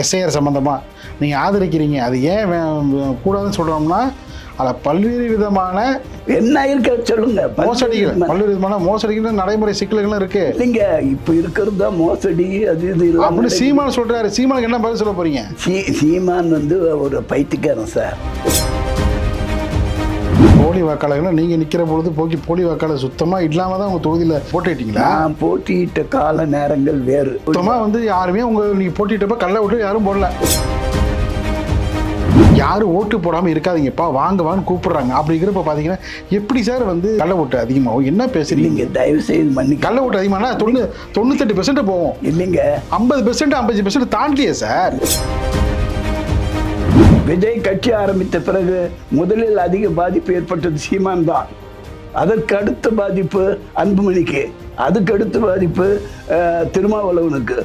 SIR சம்மந்தமாக நீங்கள் ஆதரிக்கிறீங்க. அது ஏன் கூடாதுன்னு சொல்கிறோம்னா அதில் பல்வேறு விதமான என்ன இருக்க சொல்லுங்க. மோசடிகள் பல்வேறு விதமான மோசடிகள் நடைமுறை சிக்கல்களும் இருக்கு. இல்லைங்க இப்ப இருக்கிறது தான் மோசடி அது இது அப்படின்னு சீமான் சொல்றாரு. சீமானுக்கு என்ன பதில் சொல்ல போறீங்க? சீமான் வந்து ஒரு பைத்தியக்காரன் சார். போலி வாக்காளர்கள் நீங்க நிக்கிற பொழுது போக்கி போலி வாக்காளர் சுத்தமா இல்லாம தான் உங்க தொகுதியில போட்டிட்டீங்களா நான் போட்டியிட்ட கால நேரங்கள் வேறு. சுத்தமா வந்து யாருமே உங்க நீங்க போட்டிட்டப்ப கள்ள ஓட்டு யாரும் போடல. யாரும் ஓட்டு போடாம இருக்காதீங்கப்பா வாங்க வான்னு கூப்பிடுறாங்க. அப்படிங்கிறப்ப பாத்தீங்கன்னா எப்படி சார் வந்து கள்ள ஓட்டு அதிகமாகும்? என்ன பேசுறீங்க? இல்லைங்க தயவு செய்து மன்னிக்க கள்ள ஓட்டு அதிகமானா தொண்ணூ தொண்ணூத்தெட்டு பெர்சென்ட் போவோம். இல்லைங்க. ஐம்பது பெர்சென்ட் ஐம்பது பெர்சென்ட் தாண்டியே சார்? விஜய் கட்சி ஆரம்பித்த பிறகு முதலில் அதிக பாதிப்பு ஏற்பட்டது சீமான் தான். அதற்கு அடுத்த பாதிப்பு அன்புமணிக்கு அதுக்கு அடுத்த பாதிப்பு திருமாவளவனுக்கு.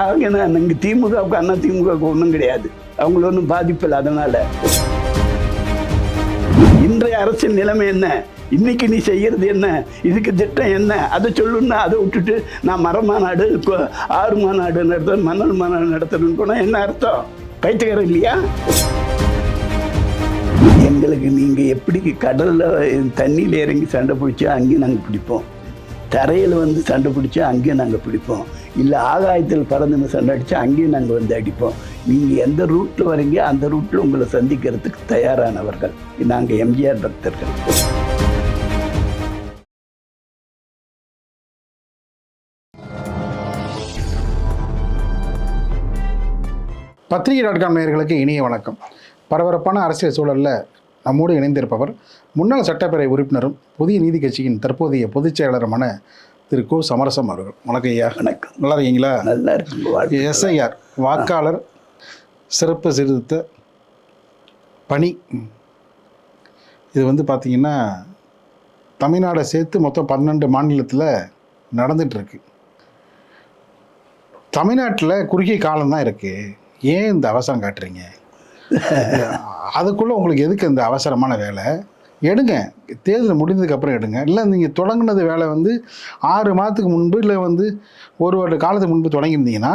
ஆக இங்கே திமுகவுக்கு அண்ணா திமுகவுக்கு ஒன்றும் கிடையாது. அவங்களுக்கு ஒன்றும் பாதிப்பு இல்லை அதனால். இன்றைய அரசின் நிலைமை என்ன? இன்னைக்கு நீ செய்யறது என்ன? இதுக்கு திட்டம் என்ன? அதை சொல்லுன்னா அதை விட்டுட்டு நான் மர மாநாடு ஆறு மாநாடு நடத்துறேன் மணல் மாநாடு நடத்துறேன்னு போனால் என்ன அர்த்தம்? பைத்தியக்காரன் இல்லையா எங்களுக்கு நீங்கள் எப்படி கடலில் தண்ணியில் இறங்கி சண்டை பிடிச்சா அங்கேயும் நாங்கள் பிடிப்போம். தரையில் வந்து சண்டை பிடிச்சா அங்கேயும் நாங்கள் பிடிப்போம். இல்லை ஆகாயத்தில் பறந்து சண்டை அடித்தா அங்கேயும் நாங்கள் வந்து அடிப்போம். நீங்கள் எந்த ரூட்டில் வரீங்க அந்த ரூட்டில் உங்களை சந்திக்கிறதுக்கு தயாரானவர்கள். நாங்கள் எம்ஜிஆர் பக்தர்கள். பத்திரிகை டாட் காம் நேயர்களுக்கு இனிய வணக்கம். பரபரப்பான அரசியல் சூழலில் நம்மோடு இணைந்திருப்பவர் முன்னாள் சட்டப்பேரவை உறுப்பினரும் புதிய நீதி கட்சியின் தற்போதைய பொதுச் செயலாளருமான திரு. கோ. சமரசம் அவர்கள். வணக்கம் ஐயா. வணக்கம். நல்லா இருக்கீங்களா? நல்லா வாழ்க்கை எஸ்ஐஆர் வாக்காளர் சிறப்பு சீர்திருத்த பணி. இது வந்து பார்த்திங்கன்னா தமிழ்நாடை சேர்த்து மொத்தம் பன்னெண்டு மாநிலத்தில் நடந்துகிட்ருக்கு தமிழ்நாட்டில் குறுகிய காலம் தான் இருக்குது ஏன் இந்த அவசரம் காட்டுறீங்க? அதுக்குள்ளே உங்களுக்கு எதுக்கு இந்த அவசரமான வேலை? எடுங்க. தேர்தல் முடிந்ததுக்கப்புறம் எடுங்க. இல்லை நீங்கள் தொடங்கினது வேலை வந்து ஆறு மாதத்துக்கு முன்பு இல்லை வந்து ஒரு வருட காலத்துக்கு முன்பு தொடங்கியிருந்தீங்கன்னா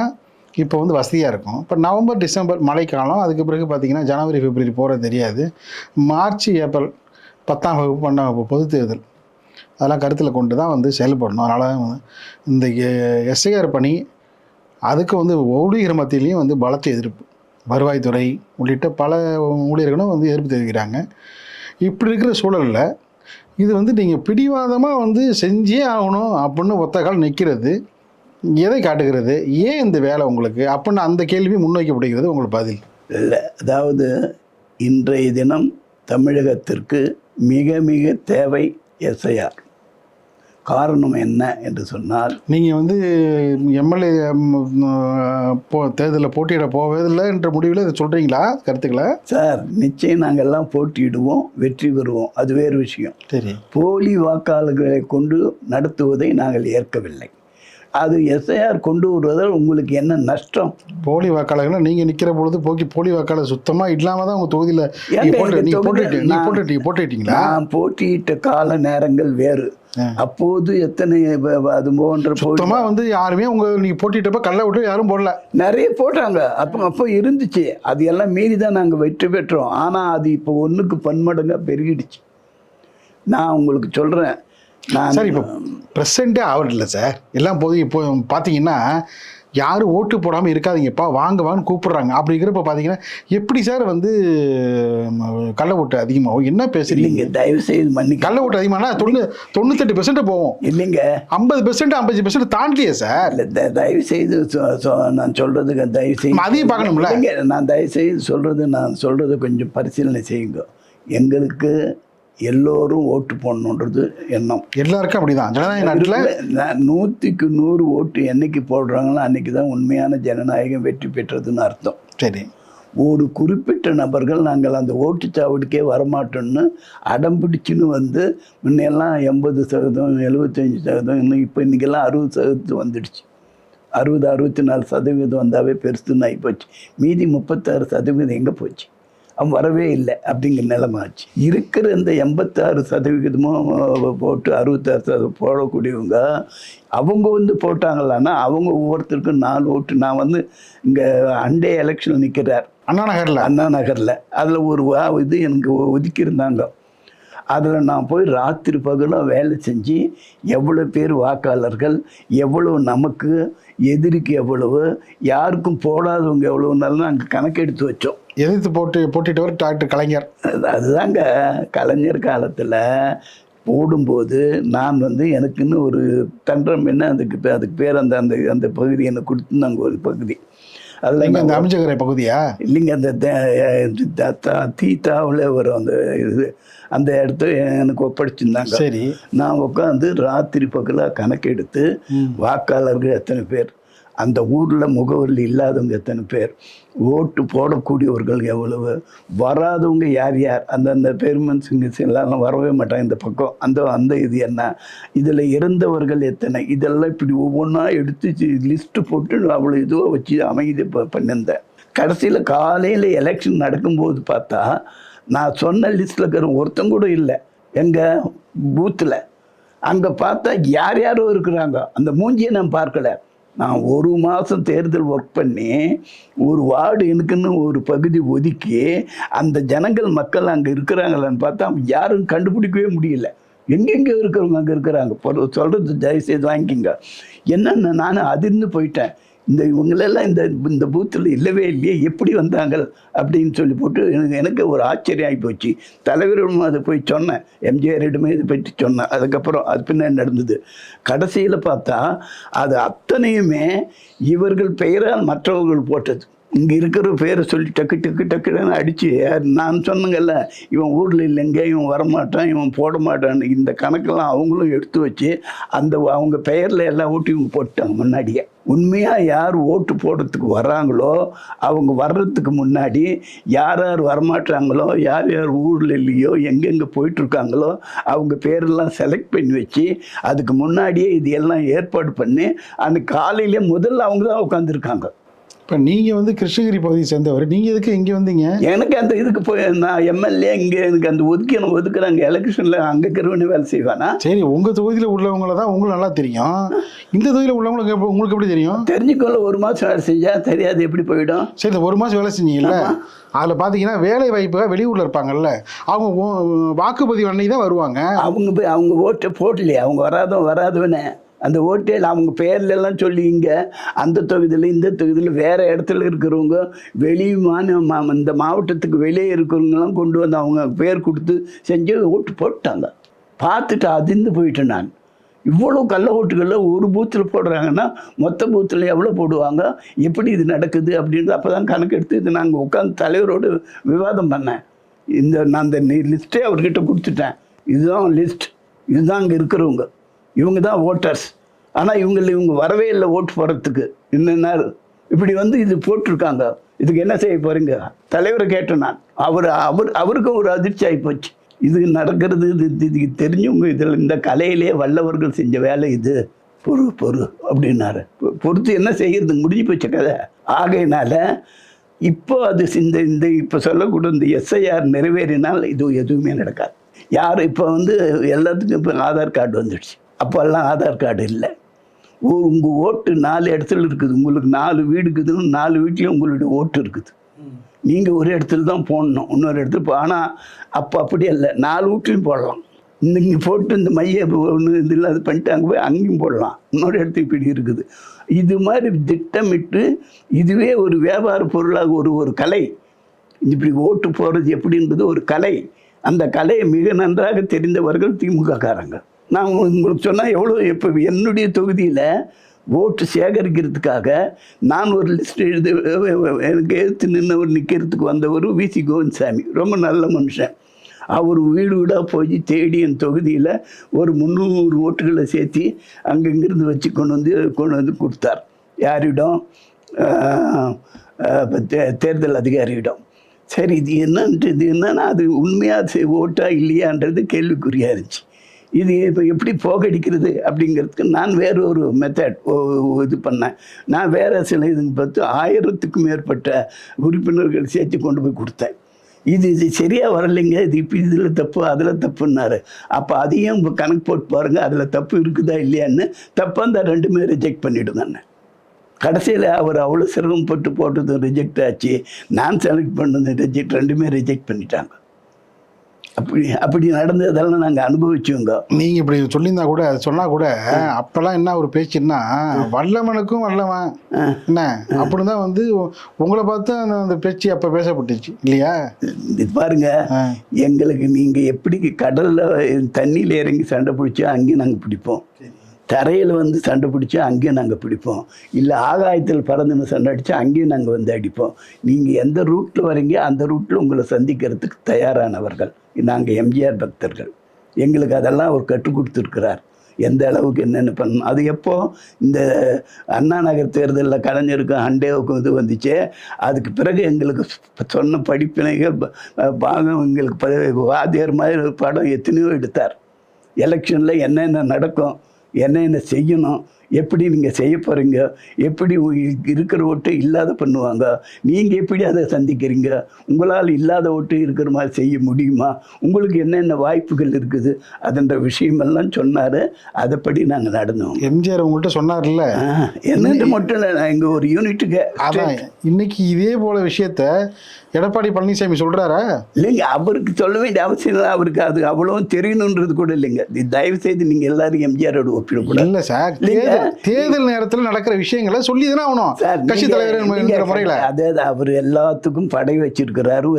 இப்போ வந்து வசதியாக இருக்கும். இப்போ நவம்பர் டிசம்பர் மழைக்காலம் அதுக்கு பிறகு பார்த்தீங்கன்னா ஜனவரி பிப்ரவரி போகிறது தெரியாது. மார்ச் ஏப்ரல் பத்தாம் வகுப்பு பன்னெண்டாம் வகுப்பு பொது தேர்தல். அதெல்லாம் கருத்தில் கொண்டு தான் வந்து செயல்படணும். அதனால் இந்த எஸ்ஐஆர் பணி அதுக்கு வந்து ஊழியர் மத்தியிலையும் வந்து பலத்த எதிர்ப்பு. வருவாய்த்துறை உள்ளிட்ட பல ஊழியர்களும் வந்து எதிர்ப்பு தெரிவிக்கிறாங்க. இப்படி இருக்கிற சூழலில் இது வந்து நீங்கள் பிடிவாதமாக வந்து செஞ்சே ஆகணும் அப்படின்னு ஒத்த கால் நிற்கிறது எதை காட்டுகிறது ஏன் இந்த வேலை உங்களுக்கு? அப்படின்னு அந்த கேள்வி முன்வைக்கப்படுகிறது உங்களுக்கு பதில். இல்லை அதாவது இன்றைய தினம் தமிழகத்திற்கு மிக மிக தேவை எஸ்ஐஆர் காரணம் என்ன என்று சொன்னால் நீங்கள் வந்து எம்எல்ஏ போ தேர்தலில் போட்டியிட போவதில்லை என்ற முடிவில் இதை சொல்கிறீங்களா கருத்துக்களை? சார் நிச்சயம் நாங்கள் எல்லாம் போட்டியிடுவோம் வெற்றி பெறுவோம். அது வேறு விஷயம். சரி. போலி வாக்காளர்களை கொண்டு நடத்துவதை நாங்கள் ஏற்கவில்லை. அது எஸ்ஐஆர் கொண்டு வருவதால் உங்களுக்கு என்ன நஷ்டம்? போலி வாக்காளர்கள் நீங்க நிக்கிற பொழுது போக்கி போலி வாக்காளர் சுத்தமா இல்லாம தான் உங்க தொகுதியில போட்டுட்டீங்க போட்டுட்டீங்க போட்டுட்டீங்களா? நான் போட்டியிட்ட கால நேரங்கள் வேறு. அப்போது எத்தனை அது போன்ற போட்டி சுத்தமா வந்து யாருமே உங்க நீங்க போட்டிட்டப்ப கள்ள விட்டு யாரும் போடல. நிறைய போட்டாங்க. அப்போ அப்போ இருந்துச்சு. அது எல்லாம் மீறி தான் நாங்கள் வெற்றி பெற்றோம். ஆனால் அது இப்போ ஒன்றுக்கு பன்மடங்காக பெருகிடுச்சு. நான் உங்களுக்கு சொல்கிறேன் நான் சார் இப்போ ப்ரெசென்ட்டே ஆகல சார். எல்லாம் போது இப்போ பார்த்தீங்கன்னா யாரும் ஓட்டு போடாமல் இருக்காதீங்கப்பா வாங்க வான்னு கூப்பிடுறாங்க. அப்படிங்கிறப்ப பார்த்தீங்கன்னா எப்படி சார் வந்து கள்ள ஓட்டு அதிகமாகும்? என்ன பேசுறீங்க? தயவு செய்து மன்னிக்க கள்ள ஓட்டு அதிகமானா தொண்ணூ தொண்ணூத்தெட்டு பெர்சென்ட் போவோம். இல்லைங்க. ஐம்பது பெர்சென்ட் ஐம்பது பெர்சென்ட் தாண்டியே சார் இல்ல, தயவு செய்து நான் சொல்கிறதுக்கு தயவு செய்து அதையும் பார்க்கணும்ல? நான் தயவு செய்து சொல்கிறது நான் சொல்கிறது கொஞ்சம் பரிசீலனை செய்யுங்க. எங்களுக்கு எல்லோரும் ஓட்டு போடணுன்றது எண்ணம். எல்லாருக்கும் அப்படிதான். ஜனநாயக நாட்டில் நூற்றுக்கு நூறு ஓட்டு என்னைக்கு போடுறாங்களோ அன்னைக்கு தான் உண்மையான ஜனநாயகம் வெற்றி பெற்றதுன்னு அர்த்தம். சரி. ஒரு குறிப்பிட்ட நபர்கள் நாங்கள் அந்த ஓட்டுச்சாவடிக்கே வரமாட்டோம்னு அடம் பிடிச்சுன்னு வந்து முன்னையெல்லாம் எண்பது சதவீதம் எழுபத்தஞ்சி சதவீதம் இன்னும் இப்போ இன்றைக்கெல்லாம் அறுபது சதவீதம் வந்துடுச்சு. அறுபது அறுபத்தி நாலு சதவீதம் வந்தாவே பெருசுன்னு ஆகிப்போச்சு மீதி முப்பத்தாறு சதவீதம் எங்கே போச்சு? அவன் வரவே இல்லை அப்படிங்கிற நிலைமை ஆச்சு. இருக்கிற இந்த எண்பத்தாறு சதவிகிதமும் போட்டு அறுபத்தாறு சதவீதம் போடக்கூடியவங்க அவங்க வந்து போட்டாங்களான்னா அவங்க ஒவ்வொருத்தருக்கும் நாலு ஓட்டு. நான் வந்து இங்கே அண்டே எலெக்ஷன் நிற்கிறார். அண்ணா நகர்ல. அண்ணா நகரில். அதில் ஒரு வா இது எனக்கு ஒதுக்கியிருந்தாங்க. அதில் நான் போய் ராத்திரி பகலும் வேலை செஞ்சு எவ்வளோ பேர் வாக்காளர்கள் எவ்வளோ நமக்கு எதிரிக்கு எவ்வளவு யாருக்கும் போடாதவங்க எவ்வளோனாலும் நாங்கள் கணக்கெடுத்து வச்சோம். எதிர்த்து போட்டு போட்டிட்டவர் டாக்டர் கலைஞர். அது- அதுதாங்க கலைஞர் காலத்தில் போடும்போது நான் வந்து எனக்குன்னு ஒரு தன்றம் என்ன அதுக்கு அதுக்கு பேர் அந்த அந்த அந்த பகுதி எனக்கு கொடுத்துருந்தாங்க ஒரு பகுதி. அதில் இந்த அமைச்சகரை பகுதியா? இல்லைங்க அந்த தே- த- த- தீத்தாவில் வரும் அந்த இது. அந்த இடத்த எனக்கு ஒப்படைச்சிருந்தாங்க. சரி. நான் உட்காந்து ராத்திரி பகலாக கணக்கெடுத்து வாக்காளர்கள் எத்தனை பேர் அந்த ஊரில் முகவரில் இல்லாதவங்க எத்தனை பேர் ஓட்டு போடக்கூடியவர்கள் எவ்வளவு? வராதவங்க யார் யார்? அந்தந்த பெருமன்ஸுங்க எல்லாம் வரவே மாட்டாங்க இந்த பக்கம். அந்த அந்த இது என்ன? இதில் இறந்தவர்கள் எத்தனை? இதெல்லாம் இப்படி ஒவ்வொன்றா எடுத்து லிஸ்ட்டு போட்டு அவ்வளோ இதுவாக வச்சு அமைதி பண்ணியிருந்தேன். கடைசியில் காலையில் எலெக்ஷன் நடக்கும்போது பார்த்தா நான் சொன்ன லிஸ்ட்டில் இருக்கிற ஒருத்தன் கூட இல்லை. எங்கள் பூத்தில் அங்கே பார்த்தா யார் யாரோ இருக்கிறாங்க. அந்த மூஞ்சியை நான் பார்க்கல. நான் ஒரு மாதம் தேர்தல் ஒர்க் பண்ணி ஒரு வார்டு எனக்குன்னு ஒரு பகுதி ஒதுக்கி அந்த ஜனங்கள் மக்கள் அங்கே இருக்கிறாங்களான்னு பார்த்தா யாரும் கண்டுபிடிக்கவே முடியல. எங்கெங்கே இருக்கிறவங்க அங்கே இருக்கிறாங்க. சொல்கிறது தயவுசெய்து வாங்கிக்கோங்க. என்னென்ன நான் அதிர்ந்து போயிட்டேன். இந்த இவங்களெல்லாம் இந்த இந்த பூத்தில் இல்லவே இல்லையே எப்படி வந்தாங்க அப்படின்னு சொல்லி போட்டு எனக்கு எனக்கு ஒரு ஆச்சரியம் ஆகி போச்சு. தலைவரிடம் அதை போய் சொன்னேன் எம்ஜிஆரிடமே இதை பற்றி சொன்னேன் அதுக்கப்புறம் அது பின்னே நடந்தது? கடைசியில் பார்த்தா அது அத்தனையுமே இவர்கள் பெயரால் மற்றவர்கள் போட்டது. இங்கே இருக்கிற பேரை சொல்லி டக்கு டக்கு டக்குன்னு அடித்து நான் சொன்னங்கல்ல இவன் ஊரில் இல்லைங்க இவன் வரமாட்டான் இவன் போட மாட்டான் இந்த கணக்கெல்லாம் அவங்களும் எடுத்து வச்சு அந்த அவங்க பெயரில் எல்லா ஊட்டி இவங்க போட்டாங்க முன்னாடியே. உண்மையாக யார் ஓட்டு போடுறதுக்கு வர்றாங்களோ அவங்க வர்றதுக்கு முன்னாடி யார் யார் வரமாட்டாங்களோ யார் யார் ஊரில் இல்லையோ எங்கெங்கே போயிட்டுருக்காங்களோ அவங்க பேரெல்லாம் செலக்ட் பண்ணி வச்சு அதுக்கு முன்னாடியே இது எல்லாம் ஏற்பாடு பண்ணி அந்த காலையிலே முதல்ல அவங்க தான் உட்காந்துருக்காங்க இப்போ நீங்கள் வந்து கிருஷ்ணகிரி பகுதியை சேர்ந்தவர். நீங்கள் எதுக்கு இங்கே வந்தீங்க? எனக்கு அந்த இதுக்கு போய் நான் எம்எல்ஏ இங்கே எனக்கு அந்த ஒதுக்கணும் ஒதுக்குறாங்க எலெக்ஷனில் அங்கே இருக்கிறவனே வேலை செய்வானா? சரி உங்கள் தொகுதியில் உள்ளவங்கள தான் உங்களுக்கு நல்லா தெரியும். இந்த தொகுதியில் உள்ளவங்களுக்கு உங்களுக்கு எப்படி தெரியும்? தெரிஞ்சுக்கொள்ள ஒரு மாதம் வேலை செஞ்சா தெரியாது எப்படி போயிடும்? சரி ஒரு மாதம் வேலை செஞ்சீங்கல்ல? அதில் பார்த்தீங்கன்னா வேலை வாய்ப்பு வெளியூரில் இருப்பாங்கல்ல? அவங்க வாக்குப்பதிவு அன்னைக்கு தான் வருவாங்க. அவங்க போய் அவங்க ஓட்டை போடலையே அவங்க வராதவன் வராதவனே அந்த ஓட்டையில் அவங்க பேர்ல எல்லாம் சொல்லி இங்கே அந்த தொகுதியில் இந்த தொகுதியில் வேறு இடத்துல இருக்கிறவங்க வெளியுமான மா- இந்த மாவட்டத்துக்கு வெளியே இருக்கிறவங்கலாம் கொண்டு வந்து அவங்க பேர் கொடுத்து செஞ்சு ஓட்டு போட்டாங்க. பார்த்துட்டு அதிர்ந்து போயிட்டேன் நான். இவ்வளோ கள்ள ஓட்டுகளில் ஒரு பூத்தில் போடுறாங்கன்னா மொத்த பூத்தில் எவ்வளோ போடுவாங்க? எப்படி இது நடக்குது அப்படின்றது அப்போ தான் கணக்கெடுத்து இது நாங்கள் உட்காந்து தலைவரோடு விவாதம் பண்ணேன். இந்த நான் அந்த லிஸ்ட்டே அவர்கிட்ட கொடுத்துட்டேன். இதுதான் லிஸ்ட். இதுதான் அங்கே இருக்கிறவங்க. இவங்க தான் ஓட்டர்ஸ் ஆனால் இவங்கள இவங்க வரவே இல்லை ஓட்டு போடுறதுக்கு. என்னென்ன இப்படி வந்து இது போட்டிருக்காங்க. இதுக்கு என்ன செய்ய போகிறீங்க தலைவரை கேட்டேன் நான். அவர் அவர் அவருக்கும் ஒரு அதிர்ச்சி ஆகி போச்சு. இது நடக்கிறது இது இது- இதுக்கு தெரிஞ்சவங்க இதில் இந்த கலையிலே வல்லவர்கள் செஞ்ச வேலை இது. பொறு பொறு அப்படின்னாரு. பொ- பொறுத்து என்ன செய்யறது? முடிஞ்சு போச்ச கதை. ஆகையினால இப்போ அது இந்த இந்த இப்போ சொல்லக்கூடிய இந்த எஸ்ஐஆர் நிறைவேறினால் இது எதுவுமே நடக்காது. யார் இப்போ வந்து எல்லாத்துக்கும் இப்போ ஆதார் கார்டு வந்துடுச்சு. அப்போல்லாம் ஆதார் கார்டு இல்லை. ஒரு உங்கள் ஓட்டு நாலு இடத்துல இருக்குது. உங்களுக்கு நாலு வீடு இருக்குதுன்னு நாலு வீட்லேயும் உங்களுடைய ஓட்டு இருக்குது. நீங்கள் ஒரு இடத்துல தான் போடணும். இன்னொரு இடத்துல போ ஆனால் அப்போ அப்படி இல்லை நாலு வீட்லையும் போடலாம். இந்த இங்கே போட்டு இந்த மைய ஒன்று இது இல்லாத பண்ணிட்டு அங்கே போய் அங்கேயும் போடலாம். இன்னொரு இடத்துக்கு இப்படி இருக்குது. இது மாதிரி திட்டமிட்டு இதுவே ஒரு வியாபார பொருளாக ஒரு ஒரு கலை. இப்படி ஓட்டு போடுறது எப்படின்றது ஒரு கலை. அந்த கலையை மிக நன்றாக தெரிந்தவர்கள் திமுக காரங்க நான் உங்களுக்கு சொன்னால் எவ்வளோ இப்போ என்னுடைய தொகுதியில் ஓட்டு சேகரிக்கிறதுக்காக நான் ஒரு லிஸ்ட் எழுது எனக்கு எடுத்து நின்றவர் நிற்கிறதுக்கு வந்தவர் விசி கோவிந்தசாமி. ரொம்ப நல்ல மனுஷன். அவர் வீடு வீடாக போய் தேடி என் தொகுதியில் ஒரு முந்நூறு ஓட்டுகளை சேர்த்து அங்கங்கிருந்து வச்சு கொண்டு வந்து கொண்டு வந்து கொடுத்தார். யாரிடம்? தே- தேர்தல் அதிகாரியிடம். சரி இது என்னன்ட்டு இது என்னன்னா அது உண்மையாக ஓட்டா இல்லையான்றது கேள்விக்குறியாக இருந்துச்சு. இது இப்போ எப்படி போகடிக்கிறது அப்படிங்கிறதுக்கு நான் வேற ஒரு மெத்தட் இது பண்ணேன். நான் வேறு சில இதுங்க பார்த்து ஆயிரத்துக்கும் மேற்பட்ட உறுப்பினர்கள் சேர்த்து கொண்டு போய் கொடுத்தேன். இது இது சரியாக வரலைங்க. இது இப்போ இதில் தப்பு அதில் தப்புன்னாரு. அப்போ அதையும் கணக்கு போட்டு பாருங்கள் அதில் தப்பு இருக்குதா இல்லையான்னு தப்பாக அந்த ரெண்டுமே ரிஜெக்ட் பண்ணிவிடுங்கண்ணே கடைசியில் அவர் அவ்வளோ சிரமப்பட்டு போட்டது ரிஜெக்ட் ஆச்சு. நான் செலக்ட் பண்ணது ரிஜெக்ட் ரெண்டுமே ரிஜெக்ட் பண்ணிட்டாங்க. அப்படி அப்படி நடந்ததெல்லாம் நாங்கள் அனுபவிச்சோங்க. நீங்க இப்படி சொல்லியிருந்தா கூட அது சொன்னா கூட அப்பெல்லாம் என்ன ஒரு பேச்சுன்னா வல்லவனுக்கும் வல்லவன். என்ன? அப்படிதான் வந்து உங்களை பார்த்து அந்த பேச்சு அப்ப பேசப்பட்டுச்சு இல்லையா? இது பாருங்க. எங்களுக்கு நீங்கள் எப்படி கடலில் தண்ணியில் இறங்கி சண்டை பிடிச்சா அங்கேயும் நாங்கள் பிடிப்போம். தரையில் வந்து சண்டை பிடிச்சா அங்கேயும் நாங்கள் பிடிப்போம். இல்லை ஆகாயத்தில் பறந்து சண்டை அடித்தா அங்கேயும் நாங்கள் வந்து அடிப்போம். நீங்கள் எந்த ரூட்டில் வரீங்க அந்த ரூட்டில் உங்களை சந்திக்கிறதுக்கு தயாரானவர்கள். நாங்கள் எம்ஜிஆர் பக்தர்கள். எங்களுக்கு அதெல்லாம் அவர் கற்றுக் கொடுத்துருக்கிறார். எந்த அளவுக்கு என்னென்ன பண்ணணும் அது எப்போ இந்த அண்ணா நகர் தேர்தலில் கலைஞருக்கும் ஹண்டேவுக்கும் இது வந்துச்சு. அதுக்கு பிறகு எங்களுக்கு சொன்ன படிப்பினைகள் பாகம் எங்களுக்கு ப- வாத்தியார் மாதிரி ஒரு படம் எத்தனையோ எடுத்தார். எலெக்ஷனில் என்னென்ன நடக்கும் என்னென்ன செய்யணும் எப்படி நீங்கள் செய்ய போகிறீங்க எப்படி இருக்கிற ஓட்டு இல்லாத பண்ணுவாங்க? நீங்கள் எப்படி அதை சந்திக்கிறீங்க? உங்களால் இல்லாத ஓட்டு இருக்கிற மாதிரி செய்ய முடியுமா? உங்களுக்கு என்னென்ன வாய்ப்புகள் இருக்குது? அதுன்ற விஷயமெல்லாம் சொன்னார். அதைப்படி நாங்கள் நடந்தோம். எம்ஜிஆர் உங்கள்கிட்ட சொன்னார்ல? என்னென்று மட்டும் இல்லை நான் இங்கே ஒரு யூனிட்டுக்கு அதான் இன்னைக்கு இதே போல விஷயத்த எடப்பாடி பழனிசாமி சொல்றாரா? இல்லைங்க அவருக்கு சொல்ல வேண்டிய அவசியம் இல்லை. அவருக்கு அது அவ்வளவும் தெரியணுன்றது கூட இல்லைங்க. தயவு செய்து நீங்கள் எல்லாரும் எம்ஜிஆரோட ஒப்பிடக்கூடாது. இல்ல சார். தேர்தல் தேர்தல் நேரத்துல நடக்கிற விஷயங்களை சொல்லி தானே ஆகணும் கட்சி தலைவர் முறையில. அதே தான் அவர் எல்லாத்துக்கும் படை வச்சிருக்கிறாரு.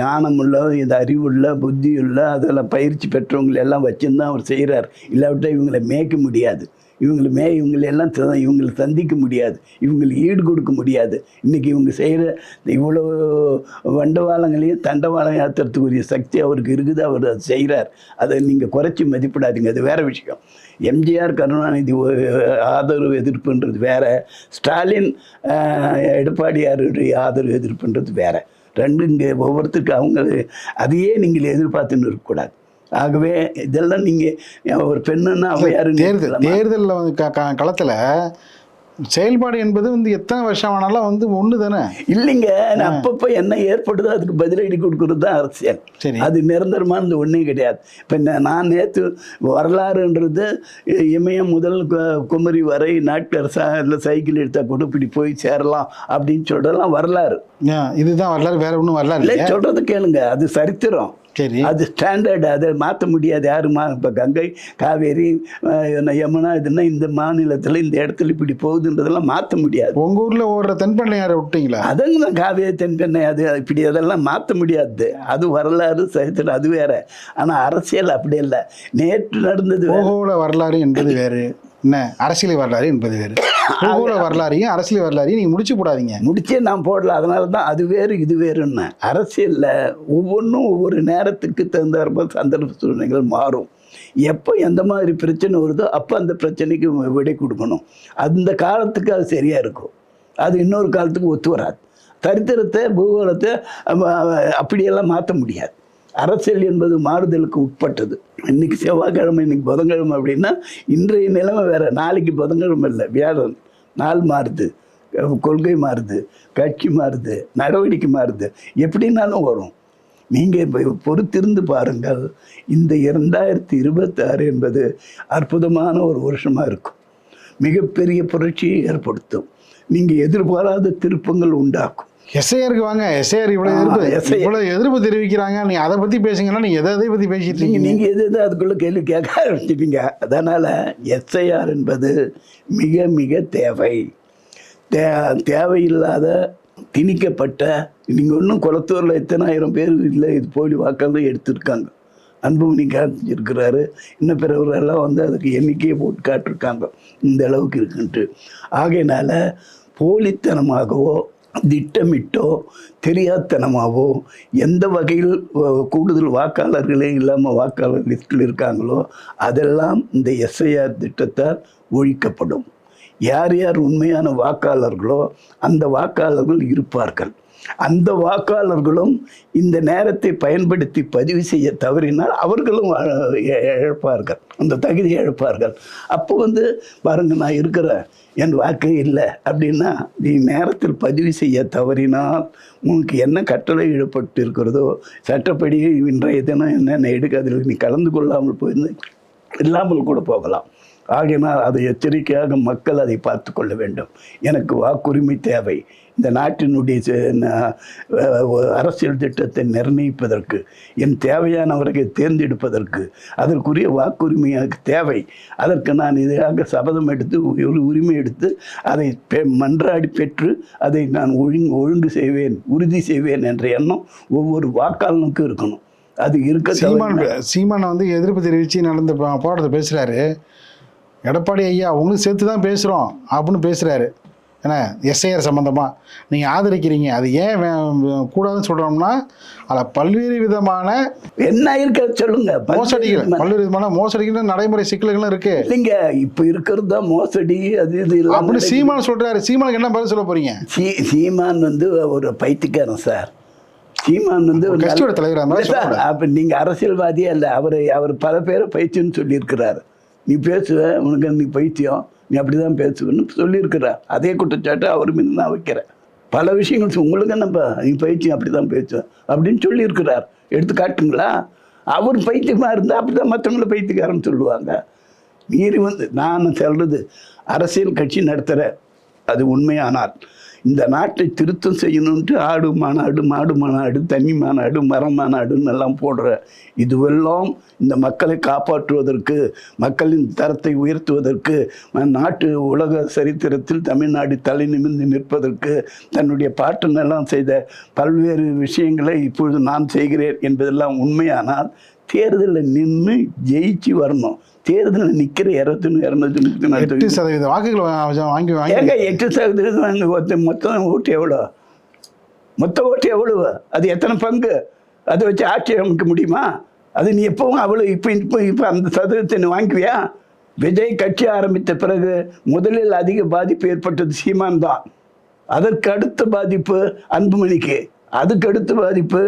ஞானம் உள்ள இது அறிவுள்ள புத்தி உள்ள அதெல்லாம் பயிற்சி பெற்றவங்களை எல்லாம் வச்சுருந்தான் அவர் செய்கிறார் இல்லாவிட்டால் இவங்களை மேய்க்க முடியாது. இவங்களுமே இவங்களெல்லாம் இவங்களை எல்லாம் த- இவங்களை சந்திக்க முடியாது. இவங்களுக்கு ஈடு கொடுக்க முடியாது. இன்றைக்கி இவங்க செய்கிற இவ்வளோ வண்டவாளங்களையும் தண்டவாளம் ஏற்றுறதுக்குரிய சக்தி அவருக்கு இருக்குது. அவர் அதை செய்கிறார் அதை நீங்கள் குறைச்சி மதிப்பிடாதீங்க. அது வேறு விஷயம். எம்ஜிஆர் கருணாநிதி ஆதரவு எதிர்ப்புன்றது வேற. ஸ்டாலின் எடப்பாடியாருடைய ஆதரவு எதிர்ப்புன்றது வேறு. ரெண்டு இங்கே ஒவ்வொருத்தருக்கு அவங்க அதையே நீங்கள் எதிர்பார்த்துன்னு இருக்கக்கூடாது. ஆகவே இதெல்லாம் நீங்கள் ஒரு பெண்ணுன்னா அவையாருன்னு தேர்தல்? தேர்தலில் வந்து களத்துல செயல்பாடு என்பது வந்து எத்தனை வருஷம் ஆனாலும் வந்து ஒன்று தானே இல்லைங்க அப்பப்போ என்ன ஏற்படுதோ அதுக்கு பதிலடி கொடுக்கறது தான் அரசியல். சரி. அது நிரந்தரமானது ஒன்றும் கிடையாது. இப்போ நான் நேற்று வரலாறுன்றது இமயம் முதல் குமரி வரை நாட்கரசா இல்லை சைக்கிள் எடுத்தால் கூட இப்படி போய் சேரலாம் அப்படின்னு சொல்றதெல்லாம் வரலாறு. இதுதான் வரலாறு வேற ஒன்றும் வரலாறு இல்லை சொல்றது கேளுங்க அது சரித்திரம். சரி. அது ஸ்டாண்டர்டு அதை மாற்ற முடியாது. யாருமா? இப்போ கங்கை காவேரி யமுனா இதுன்னா இந்த மாநிலத்தில் இந்த இடத்துல இப்படி போகுதுன்றதெல்லாம் மாற்ற முடியாது. உங்க ஊர்ல ஓடுற தென்பண்ணையாரை விட்டீங்களா? அதங்க காவிய தென்பெண்ணை அது இப்படி அதெல்லாம் மாற்ற முடியாது. அது வரலாறு சரித்திரம் அது வேற. ஆனால் அரசியல் அப்படி இல்லை. நேற்று நடந்தது. பூகோள வரலாறு என்பது வேறு. என்ன? அரசியல் வரலாறு என்பது வேறு. பூகோள வரலாறையும் அரசியல் வரலாறையும் நீங்க முடிச்சு போடாதீங்க. முடிச்சே நான் போடல அதனால தான் அது வேறு இது வேறுன்னு. அரசியலில் ஒவ்வொன்றும் ஒவ்வொரு நேரத்துக்கு தகுந்தாற்ப சந்தர்ப்ப சூழ்நிலைகள் மாறும். எப்போ எந்த மாதிரி பிரச்சனை வருதோ அப்போ அந்த பிரச்சனைக்கு விடை கொடுக்கணும். அந்த காலத்துக்கு அது சரியாக இருக்கும். அது இன்னொரு காலத்துக்கு ஒத்து வராது. சரித்திரத்தை பூகோளத்தை அப்படியெல்லாம் மாற்ற முடியாது. அரசியல் என்பது மாறுதலுக்கு உட்பட்டது. இன்னைக்கு செவ்வாய்க்கிழமை இன்னைக்கு புதன்கிழமை அப்படின்னா இன்றைய நிலைமை வேற. நாளைக்கு புதன்கிழமை இல்லை. வியாழன் நாள் மாறுது. கொள்கை மாறுது. கட்சி மாறுது. நடவடிக்கை மாறுது. எப்படின்னாலும் வரும். நீங்கள் இப்போ பொறுத்திருந்து பாருங்கள். இந்த இரண்டாயிரத்தி இருபத்தாறு என்பது அற்புதமான ஒரு வருஷமாக இருக்கும். மிகப்பெரிய புரட்சியை ஏற்படுத்தும். நீங்கள் எதிர்பாராத திருப்பங்கள் உண்டாக்கும் எஸ்ஐஆருக்கு வாங்க எஸ்ஐஆர் இவ்வளவு ஆ, எதிர்ப்பு SIR. இவ்வளவு எதிர்ப்பு தெரிவிக்கிறாங்க நீங்க அதை பத்தி பேசுங்கன்னா நீங்க எதை எதை பத்தி பேசிட்டு நீங்கள் இருக்கீங்க? நீங்கள் எது எது அதுக்குள்ளே கேள்வி கேட்க ஆரம்பிச்சிட்டீங்க. அதனால் எஸ்ஐஆர் என்பது மிக மிக தேவை. தே தேவையில்லாத திணிக்கப்பட்ட நீங்கள் இன்னும் குளத்தூரில் எத்தனாயிரம் பேர் இல்லை இது போலி வாக்காளர் எடுத்திருக்காங்க. அன்புமணி காமிச்சிருக்கிறாரு இன்னும் பிறவரெல்லாம் வந்து அதுக்கு எண்ணிக்கையை போட்டு காட்டிருக்காங்க. இந்த அளவுக்கு இருக்குன்ட்டு. ஆகையினால போலித்தனமாகவோ திட்டமிட்டோ தெரியாத்தனமாகவோ எந்த வகையில் கூடுதல் வாக்காளர்களே இல்லாமல் வாக்காளர் லிஸ்டில் இருக்காங்களோ அதெல்லாம் இந்த எஸ்ஐஆர் திட்டத்தால் ஒழிக்கப்படும். யார் யார் உண்மையான வாக்காளர்களோ அந்த வாக்காளர்கள் இருப்பார்கள். அந்த வாக்காளர்களும் இந்த நேரத்தை பயன்படுத்தி பதிவு செய்ய தவறினால் அவர்களும் இ- இழப்பார்கள். அந்த தகுதி இழப்பார்கள். அப்போ வந்து பாருங்க நான் இருக்கிறேன் என் வாக்கு இல்லை அப்படின்னா நீ நேரத்தில் பதிவு செய்ய தவறினால் உனக்கு என்ன கட்டளை ஈடுபட்டு இருக்கிறதோ சட்டப்படி இன்றைய தினம் என்னென்ன எடுக்க அதில் நீ கலந்து கொள்ளாமல் போயிருந்து இல்லாமல் கூட போகலாம். ஆகையினால் அதை எச்சரிக்கையாக மக்கள் அதை பார்த்து கொள்ள வேண்டும். எனக்கு வாக்குரிமை தேவை. இந்த நாட்டினுடைய அரசியல் திட்டத்தை நிர்ணயிப்பதற்கு என் தேவையானவர்களை தேர்ந்தெடுப்பதற்கு அதற்குரிய வாக்குரிமை எனக்கு தேவை. அதற்கு நான் இதாக சபதம் எடுத்து ஒரு உரிமை எடுத்து அதை பெ- மன்றாடி பெற்று அதை நான் ஒழுங்கு ஒழுங்கு செய்வேன் உறுதி செய்வேன் என்ற எண்ணம் ஒவ்வொரு வாக்காளனுக்கும் இருக்கணும். அது இருக்க சீமான் சீமான் வந்து எதிர்ப்பு தெரிவித்து நடந்த போ- போராட்டத்தை பேசுகிறாரு எடப்பாடி ஐயா உங்களுக்கு சேர்த்து தான் பேசுகிறோம் அப்படின்னு பேசுகிறாரு என்ன எஸ்ஐஆர் சம்மந்தமாக நீங்கள் ஆதரிக்கிறீங்க. அது ஏன் கூடாதுன்னு சொல்கிறோம்னா அதில் பல்வேறு விதமான என்ன இருக்க சொல்லுங்க. மோசடிகள் பல்வேறு விதமான மோசடிகள் நடைமுறை சிக்கல்களும் இருக்கு. இல்லைங்க இப்ப இருக்கிறது தான் மோசடி அது இது அப்படின்னு. சீமான் சொல்றாரு. சீமானுக்கு என்ன பதில் சொல்ல போறீங்க? சீ சீமான் வந்து ஒரு பைத்தியக்காரன் சார். சீமான் வந்து ஒரு கட்சியோட தலைவர். அப்ப நீங்க அரசியல்வாதியே இல்ல அவர் அவர் பல பேரை பைத்தியம்னு சொல்லியிருக்கிறார். நீ பேசுவ உனக்கு நீ பைத்தியம். நீ அப்படிதான் பேசுவேன்னு சொல்லியிருக்கிறார். அதே குற்றச்சாட்டு அவர் மீது நான் வைக்கிறேன். பல விஷயங்கள் உங்களுக்கு என்னப்பா நீ பைத்தியம் அப்படிதான் பேசுவேன் அப்படின்னு சொல்லியிருக்கிறார். எடுத்து காட்டுங்களா? அவர் இருந்தால் அப்படி அப்படிதான் மற்றவங்கள பைத்தியக்காரன்னு சொல்லுவாங்க. மீறி வந்து நான் சொல்கிறது அரசியல் கட்சி நடத்துகிற அது உண்மையானால் இந்த நாட்டை திருத்தம் செய்யணுன்ட்டு ஆடு மாநாடு மாடு மாநாடு தண்ணி மாநாடு மரம் மாநாடுன்னு எல்லாம் போடுற இதுவெல்லாம் இந்த மக்களை காப்பாற்றுவதற்கு மக்களின் தரத்தை உயர்த்துவதற்கு நாட்டு உலக சரித்திரத்தில் தமிழ்நாடு தலை நிமிர்ந்து நிற்பதற்கு தன்னுடைய பாட்டனெல்லாம் செய்த பல்வேறு விஷயங்களை இப்பொழுது நான் செய்கிறேன் என்பதெல்லாம் உண்மையானால் தேர்தலில் நின்று ஜெயிச்சு வரணும். தேர்தலில் நிற்கிற இரநூத்தி இரநூத்தி முப்பத்தி எட்டு. சதவீத வாக்குகள் வாங்கி வாங்கி எட்டு சதவீதம் வாங்க மொத்தம் ஓட்டு எவ்வளோ? மொத்த ஓட்டு எவ்வளவு? அது எத்தனை பங்கு? அதை வச்சு ஆட்சி அமைக்க முடியுமா? அது நீ எப்பவும் அவ்வளோ இப்போ இப்போ இப்போ அந்த சதவீதத்தை நீ வாங்குவியா? விஜய் கட்சி ஆரம்பித்த பிறகு முதலில் அதிக பாதிப்பு ஏற்பட்டது சீமான் தான். அதற்கு அடுத்த பாதிப்பு அன்புமணிக்கு. அதுக்கு பாதிப்பு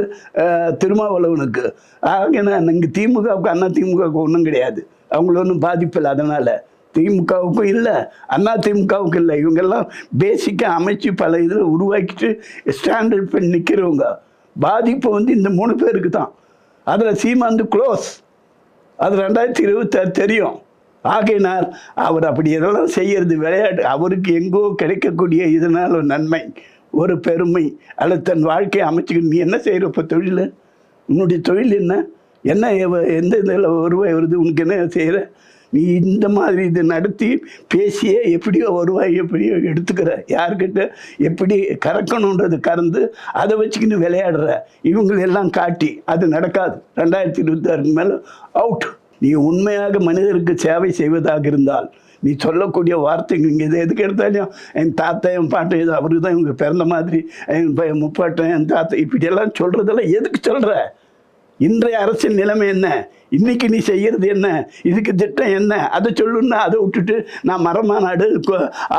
திருமாவளவனுக்கு. ஆகினா இங்கே திமுகவுக்கு அண்ணா திமுகவுக்கு ஒன்றும் கிடையாது. அவங்கள ஒன்றும் பாதிப்பு இல்லை அதனால். திமுகவுக்கும் இல்லை அண்ணா திமுகவுக்கும் இல்லை. இவங்கெல்லாம் பேசிக்காக அமைச்சு பல இதில் உருவாக்கிட்டு ஸ்டாண்டர்ட் பண்ணி நிற்கிறவங்க பாதிப்பு வந்து இந்த மூணு பேருக்கு தான். அதில் சீமாந்து க்ளோஸ் அது ரெண்டாயிரத்தி இருபத்தாறு தெரியும். ஆகையினால் அவர் அப்படி இதெல்லாம் செய்யறது விளையாட்டு அவருக்கு எங்கோ கிடைக்கக்கூடிய இதனால் ஒரு நன்மை. ஒரு பெருமை. அல்லது தன் வாழ்க்கையை அமைச்சுக்கணும் நீ என்ன செய்கிற இப்போ தொழில்? உன்னுடைய தொழில் என்ன? என்ன எந்த இதில் வருவாய் வருது? உனக்கு என்ன செய்கிற நீ இந்த மாதிரி இதை நடத்தி பேசியே எப்படியோ வருவாய் எப்படியோ எடுத்துக்கிற. யார்கிட்ட எப்படி கறக்கணுன்றது கறந்து அதை வச்சுக்கின்னு விளையாடுற. இவங்களெல்லாம் காட்டி அது நடக்காது. ரெண்டாயிரத்தி இருபத்தாறுக்கு மேலே அவுட் நீ உண்மையாக மனிதருக்கு சேவை செய்வதாக இருந்தால் நீ சொல்லக்கூடிய வார்த்தைங்க இங்கே இது எதுக்கு எடுத்தாலும் என் தாத்தா என் பாட்டன் இது அவருக்கு தான் இவங்க பிறந்த மாதிரி என் பையன் முப்பாட்டன் என் தாத்தா இப்படியெல்லாம் சொல்கிறதெல்லாம் எதுக்கு சொல்கிற இன்றைய அரசின் நிலைமை என்ன? இன்னைக்கு நீ செய்கிறது என்ன? இதுக்கு திட்டம் என்ன? அதை சொல்லுன்னா அதை விட்டுட்டு நான் மர மாநாடு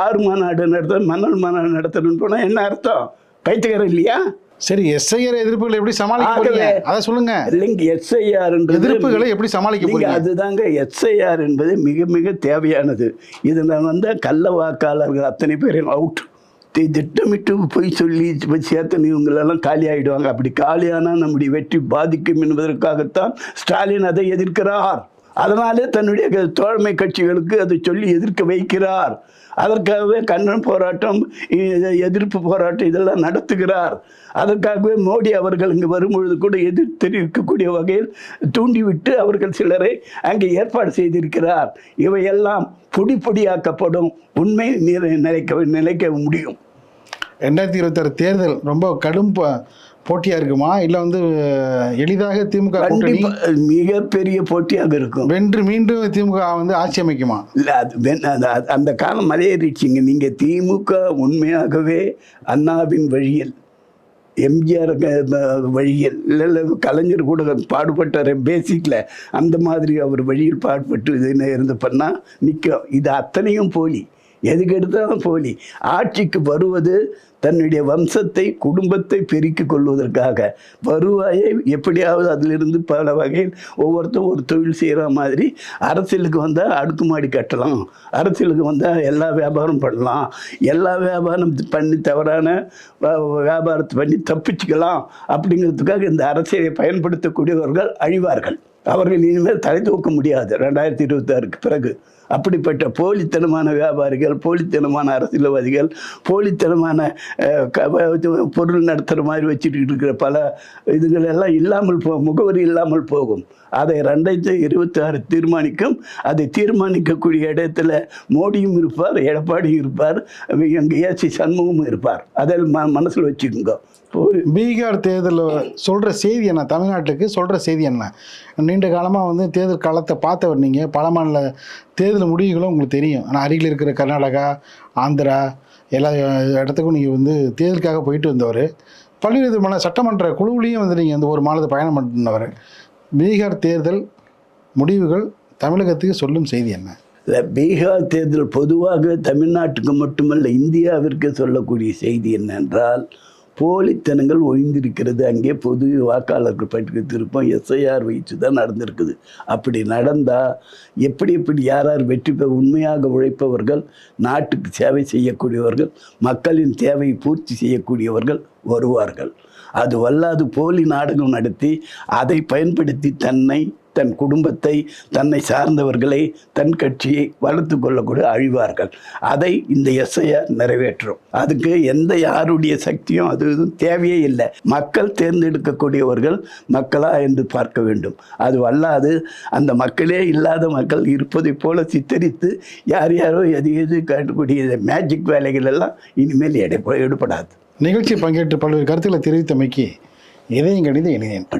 ஆறு மாநாடு நடத்த மணல் மாநாடு நடத்தணும்னு போனால் என்ன அர்த்தம்? பைத்தியக்காரன் இல்லையா? சரி எஸ்ஐஆர் எதிர்ப்புகளை எப்படி சமாளிக்க போறீங்க? அதை சொல்லுங்க. இல்லைங்க எஸ்ஐஆர் எதிர்ப்புகளை எப்படி சமாளிக்க போறீங்க? அதுதாங்க எஸ்ஐஆர் என்பது மிக மிக தேவையானது. இதில் வந்து கள்ள வாக்காளர்கள் அத்தனை பேரையும் அவுட் திட்டமிட்டு போய் சொல்லி போய் சேர்த்து இவங்களெல்லாம் காலி ஆகிடுவாங்க அப்படி காலியானால் நம்முடைய வெற்றி பாதிக்கும் என்பதற்காகத்தான் ஸ்டாலின் அதை எதிர்க்கிறார். அதனாலே தன்னுடைய தோழமை கட்சிகளுக்கு அதை சொல்லி எதிர்க்க வைக்கிறார். அதற்காகவே கண்ணன் போராட்டம் எதிர்ப்பு போராட்டம் இதெல்லாம் நடத்துகிறார். அதற்காகவே மோடி அவர்கள் இங்கு வரும்பொழுது கூட எதிர்த்து தெரிவிக்கக்கூடிய வகையில் தூண்டிவிட்டு அவர்கள் சிலரை அங்கே ஏற்பாடு செய்திருக்கிறார். இவையெல்லாம் பொடி பொடியாக்கப்படும் உண்மை நிலைக்க நிலைக்க முடியும். ரெண்டாயிரத்தி இருபத்தாறு தேர்தல் ரொம்ப கடும் ப- போட்டியா இருக்குமா? இல்ல வந்து எளிதாக திமுக கூட்டணி மிகப்பெரிய போட்டியாக இருக்கும். வென்று மீண்டும் திமுக வந்து ஆட்சி அமைக்குமா? இல்லை அது வென்- அந்த காலம் மலையேறிச்சிங்க நீங்கள் திமுக உண்மையாகவே அண்ணாவின் வழியில் எம்ஜிஆர் வழியில் இல்லை கலைஞர் கூட பாடுபட்டார் பேசிக்கில். அந்த மாதிரி அவர் வழியில் பாடுபட்டு இது என்ன இருந்து பண்ணால் நிற்கும் இது அத்தனையும் போலி. எதுக்கு எடுத்தாலும் போலி. ஆட்சிக்கு வருவது தன்னுடைய வம்சத்தை குடும்பத்தை பெருக்கிக் கொள்வதற்காக வருவாயை எப்படியாவது அதிலிருந்து பல வகையில் ஒவ்வொருத்தரும் ஒரு தொழில் செய்கிற மாதிரி அரசியலுக்கு வந்தால் அடுக்குமாடி கட்டலாம் அரசியலுக்கு வந்தால் எல்லா வியாபாரம் பண்ணலாம் எல்லா வியாபாரம் பண்ணி தவறான வ- வியாபாரத்தை பண்ணி தப்பிச்சுக்கலாம் அப்படிங்கிறதுக்காக இந்த அரசியலை பயன்படுத்தக்கூடியவர்கள் அழிவார்கள். அவர்கள் இனிமேல் தலை தூக்க முடியாது. ரெண்டாயிரத்தி இருபத்தாறுக்கு பிறகு அப்படிப்பட்ட போலித்தனமான வியாபாரிகள் போலித்தனமான அரசியல்வாதிகள் போலித்தனமான க- பொருள் நடத்துகிற மாதிரி வச்சுட்டு இருக்கிற பல இதுகள் எல்லாம் இல்லாமல் போ முகவரி இல்லாமல் போகும். அதை ரெண்டாயிரத்தி இருபத்தி ஆறு தீர்மானிக்கும். அதை தீர்மானிக்கக்கூடிய இடத்துல மோடியும் இருப்பார் எடப்பாடியும் இருப்பார் எங்கள் ஏசி சண்முகமும் இருப்பார். அதில் ம மனசில் வச்சுக்கோங்க. பீகார் தேர்தலில் சொல்கிற செய்தி என்ன? தமிழ்நாட்டுக்கு சொல்கிற செய்தி என்ன? நீண்ட காலமாக வந்து தேர்தல் காலத்தை பார்த்தவர் நீங்கள் பல மாநில தேர்தல் முடிவுகளும் உங்களுக்கு தெரியும். ஆனால் அருகில் இருக்கிற கர்நாடகா ஆந்திரா எல்லா இடத்துக்கும் நீங்கள் வந்து தேர்தலுக்காக போயிட்டு வந்தவர். பல்வேறு விதமான சட்டமன்ற குழுவிலையும் வந்து நீங்கள் இந்த ஒரு மாநிலத்தை பயணம் பண்ணினவர். பீகார் தேர்தல் முடிவுகள் தமிழகத்துக்கு சொல்லும் செய்தி என்ன? இல்ல, பீகார் தேர்தல் பொதுவாக தமிழ்நாட்டுக்கு மட்டுமல்ல இந்தியாவிற்கு சொல்லக்கூடிய செய்தி என்னென்றால் போலித்தனங்கள் ஒழிந்திருக்கிறது. அங்கே பொது வாக்காளர்கள் பட்டியல் திருப்பம் எஸ்ஐஆர் வைத்து தான் நடந்திருக்குது. அப்படி நடந்தால் எப்படி எப்படி யார் யார் வெற்றி பெற உண்மையாக உழைப்பவர்கள் நாட்டுக்கு சேவை செய்யக்கூடியவர்கள் மக்களின் தேவையை பூர்த்தி செய்யக்கூடியவர்கள் வருவார்கள். அது வல்லாது போலி நாடகம் நடத்தி அதை பயன்படுத்தி தன்னை தன் குடும்பத்தை தன்னை சார்ந்தவர்களை தன் கட்சியை வளர்த்து கொள்ளக்கூட அழிவார்கள். அதை இந்த எஸ்ஐஆர் நிறைவேற்றும். அதுக்கு எந்த யாருடைய சக்தியும் அது இதுவும் தேவையே இல்லை. மக்கள் தேர்ந்தெடுக்கக்கூடியவர்கள் மக்களா என்று பார்க்க வேண்டும். அது வல்லாது அந்த மக்களே இல்லாத மக்கள் இருப்பதைப் போல சித்தரித்து யார் யாரோ எது எது காட்டக்கூடிய மேஜிக் வேலைகள் எல்லாம் இனிமேல் எடை நிகழ்ச்சி பங்கேற்று பல்வேறு கருத்துக்களை தெரிவித்தமைக்கு இதயம் கணித இணையன்